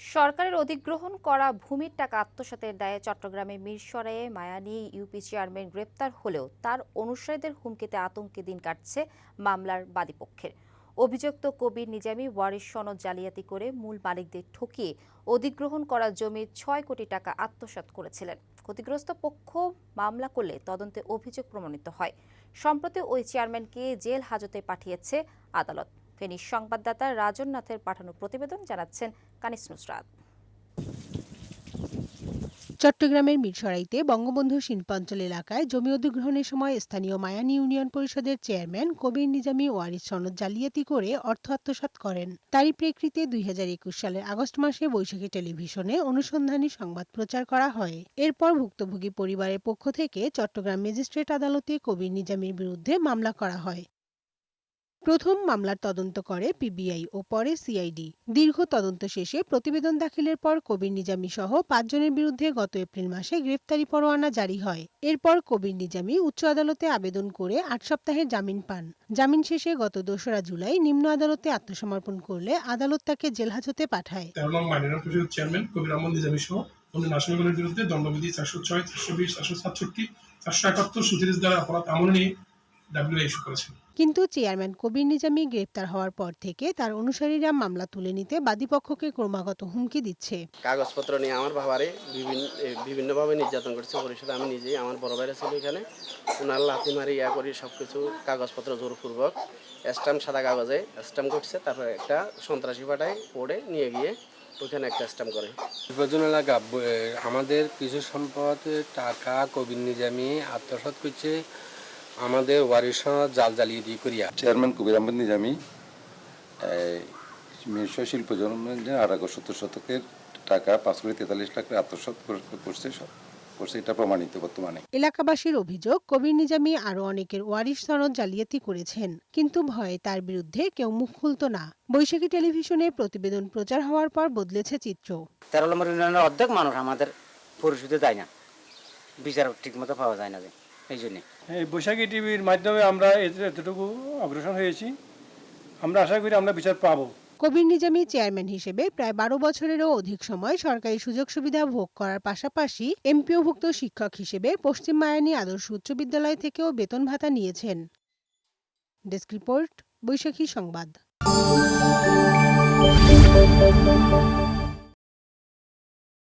সরকারের অধিগ্রহণ করা ভূমির টাকা আত্মসাতের দায়ে চট্টগ্রামে মিরসরাইয়ে মায়ানী ইউপি চেয়ারম্যান গ্রেপ্তার হলেও তার অনুসারীদের হুমকিতে আতঙ্কে দিন কাটছে মামলার বাদীপক্ষের। অভিযুক্ত কবির নিজামী ওয়ারিশ সনদ জালিয়াতি করে মূল মালিকদের ঠকিয়ে অধিগ্রহণ করা জমির ছয় কোটি টাকা আত্মসাৎ করেছিলেন। ক্ষতিগ্রস্ত পক্ষ মামলা করলে তদন্তে অভিযোগ প্রমাণিত হয়। সম্প্রতি ওই চেয়ারম্যানকে জেল হাজতে পাঠিয়েছে আদালত। ফেনীর সংবাদদাতা রাজন নাথের পাঠানো প্রতিবেদন জানাচ্ছেন কানিস নুসরাত। চট্টগ্রামের মিরসরাইতে বঙ্গবন্ধু শিল্পাঞ্চল এলাকায় জমি অধিগ্রহণের সময় স্থানীয় মায়ানী ইউনিয়ন পরিষদের চেয়ারম্যান কবির নিজামী ওয়ারিস সনদ জালিয়াতি করে অর্থ আত্মসাৎ করেন। তারই প্রেক্ষিতে দুই হাজার একুশ সালের আগস্ট মাসে বৈশাখী টেলিভিশনে অনুসন্ধানী সংবাদ প্রচার করা হয়। এরপর ভুক্তভোগী পরিবারের পক্ষ থেকে চট্টগ্রাম ম্যাজিস্ট্রেট আদালতে কবির নিজামীর বিরুদ্ধে মামলা করা হয়। প্রথম মামলার তদন্ত করে পিবিআই ও পরে সিআইডি। দীর্ঘ তদন্ত শেষে প্রতিবেদন দাখিলের পর কবির নিজামী সহ পাঁচজনের বিরুদ্ধে গত এপ্রিল মাসে গ্রেফতারি পরোয়ানা জারি হয়। এরপর কবির নিজামী উচ্চ আদালতে আবেদন করে আট সপ্তাহের জামিন পান। জামিন শেষে গত দোসরা জুলাই নিম্ন আদালতে আত্মসমর্পণ করলে আদালত তাকে জেলহাজতে পাঠায়। তেরো নং মাইনর পরিষদ চেয়ারম্যান কবির আহমদ নিজামী সহ অন্য আসামিগুলোর বিরুদ্ধে দণ্ডবিধি চারশো ছয়, চারশো বিশ, চারশো সাতষট্টি, চারশো একাত্তর, সুতিরিশ দ্বারা অপরাধ আমল নিয়ে ডাব্লিউ করেছেন। কিন্তু চেয়ারম্যান কবির নিজামী গ্রেপ্তার হওয়ার পর থেকে তার অনুসারীরা মামলা তুলে নিতে বাদীপক্ষকে ক্রমাগত হুমকি দিচ্ছে। কাগজপত্র নিয়ে আমার বাবারে বিভিন্ন বিভিন্নভাবে নির্যাতন করছে পরিষদে আমি নিজেই আমার বড় ভাইরা ছিল এখানে। ওনার লাথি মারি ইয়া করি সব কিছু কাগজপত্র জোরপূর্বক। স্ট্যাম্প সাদা কাগজে স্ট্যাম্প করছে তারপরে একটা সন্ত্রাসী পাঠায় পড়ে নিয়ে গিয়ে ওইখানে একটা স্ট্যাম্প করে। বিপজ্জন এলাকা আমাদের কিছু সম্পদ টাকা কবির নিজামি আত্মসাৎ করছে। আমাদের ওয়ারিশ জাল জ্বালিয়ে দিয়ে করিয়া। চেয়ারম্যান কবির আহমেদ নিজামী মিশ্র শিল্প জন্মের আড়াগো সত্তর শতকের টাকা পাঁচ কোটি তেতাল্লিশ লাখ আত্মসাৎ করে- করছে সব- করছে এটা প্রমাণিত বর্তমানে। এলাকাবাসীর অভিযোগ কবির নিজামী আরও অনেকের ওয়ারিশ সনদ জালিয়াতি করেছেন কিন্তু ভয়ে তার বিরুদ্ধে কেউ মুখ খুলত না। বৈশাখী টেলিভিশনে প্রতিবেদন প্রচার হওয়ার পর বদলেছে চিত্র। তেরো নম্বর ইউনিয়নের অর্ধেক মানুষ আমাদের পরিশোধে দেয় না। বিচার ঠিক মতো পাওয়া যায় না যে। এই জন্যে এই বৈশাখী টিভির মাধ্যমে আমরা এতে- এতটুকু অগ্রসর হয়েছি। আমরা আশা করি আমরা বিচার পাবো। কবির নিজামী চেয়ারম্যান হিসেবে প্রায় বারো বছরেরও অধিক সময় সরকারি সুযোগ সুবিধা ভোগ করার পাশাপাশি এমপিওভুক্ত শিক্ষক হিসেবে পশ্চিম মায়ানী আদর্শ উচ্চ বিদ্যালয় থেকেও বেতন ভাতা নিয়েছেন। ডেস্ক রিপোর্ট বৈশাখী সংবাদ।